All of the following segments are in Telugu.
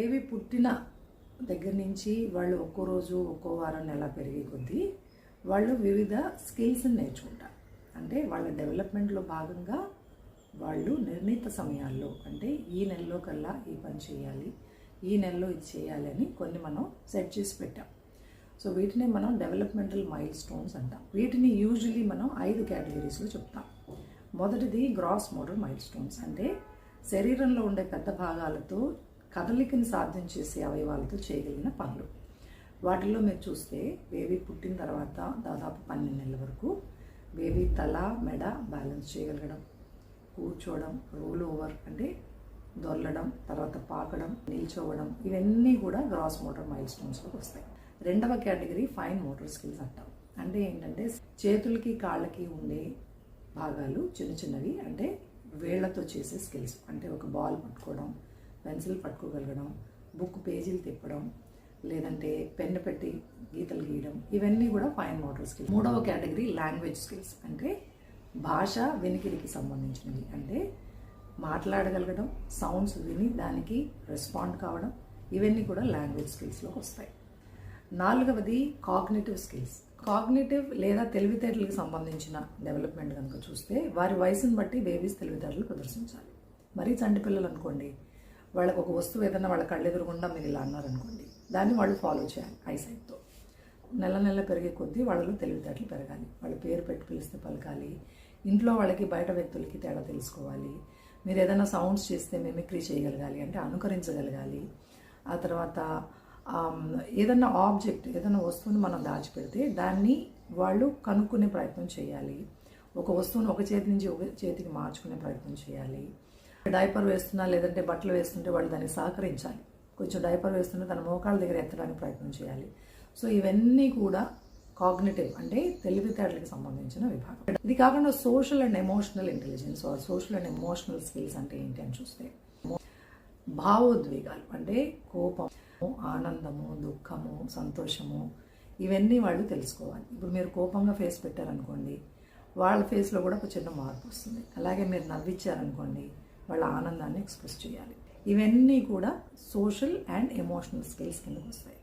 బేబీ పుట్టిన దగ్గర నుంచి వాళ్ళు ఒక్కో రోజు ఒక్కో వారం నెల పెరిగే కొద్దీ వాళ్ళు వివిధ స్కిల్స్ని నేర్చుకుంటారు అంటే వాళ్ళ డెవలప్మెంట్లో భాగంగా వాళ్ళు నిర్ణీత సమయాల్లో అంటే ఈ నెలలో కల్లా ఈ పని చేయాలి ఈ నెలలో ఇది చేయాలి అని కొన్ని మనం సెట్ చేసి పెట్టాం. సో వీటిని మనం డెవలప్మెంటల్ మైల్ స్టోన్స్ అంటాం. వీటిని యూజువలీ మనం ఐదు కేటగిరీస్లో చెప్తాం. మొదటిది గ్రాస్ మోడల్ మైల్ స్టోన్స్. అంటే శరీరంలో ఉండే పెద్ద భాగాలతో కదలికని సాధ్యం చేసే అవయవాలతో చేయగలిగిన పనులు. వాటిల్లో మీరు చూస్తే బేబీ పుట్టిన తర్వాత దాదాపు పన్నెండు నెలల వరకు బేబీ తల మెడ బ్యాలెన్స్ చేయగలగడం కూర్చోవడం రోల్ ఓవర్ అంటే దొల్లడం తర్వాత పాకడం నిల్చోవడం ఇవన్నీ కూడా గ్రాస్ మోటార్ మైల్ స్టోన్స్లోకి వస్తాయి. రెండవ కేటగిరీ ఫైన్ మోటార్ స్కిల్స్ అంటాం. అంటే ఏంటంటే చేతులకి కాళ్ళకి ఉండే భాగాలు చిన్న చిన్నవి అంటే వేళ్ళతో చేసే స్కిల్స్. అంటే ఒక బాల్ పట్టుకోవడం పెన్సిల్ పట్టుకోగలగడం బుక్ పేజీలు తిప్పడం లేదంటే పెన్ పెట్టి గీతలు గీయడం ఇవన్నీ కూడా ఫైన్ మోటర్ స్కిల్స్ మూడవ కేటగిరీ లాంగ్వేజ్ స్కిల్స్ అంటే భాష వినికిడికి సంబంధించినవి. అంటే మాట్లాడగలగడం సౌండ్స్ విని దానికి రెస్పాండ్ కావడం ఇవన్నీ కూడా లాంగ్వేజ్ స్కిల్స్లోకి వస్తాయి. నాలుగవది కాగ్నేటివ్ స్కిల్స్ కాగ్నేటివ్ లేదా తెలివితేటలకు సంబంధించిన డెవలప్మెంట్ కనుక చూస్తే వారి వయసును బట్టి బేబీస్ తెలివితేటలు ప్రదర్శించాలి. మరీ చంటి పిల్లలు అనుకోండి వాళ్ళకు ఒక వస్తువు ఏదైనా వాళ్ళ కళ్ళు ఎదురుగుండా మీరు ఇలా అన్నారనుకోండి దాన్ని వాళ్ళు ఫాలో చేయాలి ఐసైట్తో నెల నెల పెరిగే కొద్దీ వాళ్ళలో తెలివితేటలు పెరగాలి. వాళ్ళ పేరు పెట్టి పిలిస్తే పలకాలి. ఇంట్లో వాళ్ళకి బయట వ్యక్తులకి తేడా తెలుసుకోవాలి. మీరు ఏదైనా సౌండ్స్ చేస్తే మిమిక్రీ చేయగలగాలి అంటే అనుకరించగలగాలి. ఆ తర్వాత ఏదైనా ఆబ్జెక్ట్ ఏదైనా వస్తువుని మనం దాచిపెడితే దాన్ని వాళ్ళు కనుక్కునే ప్రయత్నం చేయాలి. ఒక వస్తువుని ఒక చేతి నుంచి ఒక చేతికి మార్చుకునే ప్రయత్నం చేయాలి. డైపర్ వేస్తున్నా లేదంటే బట్టలు వేస్తుంటే వాళ్ళు దాన్ని సహకరించాలి. కొంచెం డైపర్ వేస్తుంటే తన మోకాళ్ళ దగ్గర ఎత్తడానికి ప్రయత్నం చేయాలి. సో ఇవన్నీ కూడా కాగ్నేటివ్ అంటే తెలివితేటలకు సంబంధించిన విభాగం. ఇది కాకుండా social and emotional intelligence. Or social and emotional skills అంటే ఏంటి అని చూస్తే భావోద్వేగాలు అంటే కోపము ఆనందము దుఃఖము సంతోషము ఇవన్నీ వాళ్ళు తెలుసుకోవాలి. ఇప్పుడు మీరు కోపంగా ఫేస్ పెట్టారనుకోండి వాళ్ళ ఫేస్లో కూడా ఒక చిన్న మార్పు వస్తుంది. అలాగే మీరు నవ్వించారనుకోండి వాళ్ళ ఆనందాన్ని ఎక్స్ప్రెస్ చేయాలి. ఇవన్నీ కూడా సోషల్ అండ్ ఎమోషనల్ స్కిల్స్ కిందకు వస్తాయి.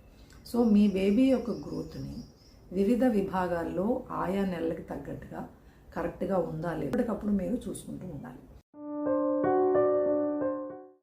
సో మీ బేబీ యొక్క గ్రోత్ని వివిధ విభాగాల్లో ఆయా నెలలకు తగ్గట్టుగా కరెక్ట్గా ఉందా లేదు? ఎప్పటికప్పుడు మీరు చూసుకుంటూ ఉండాలి.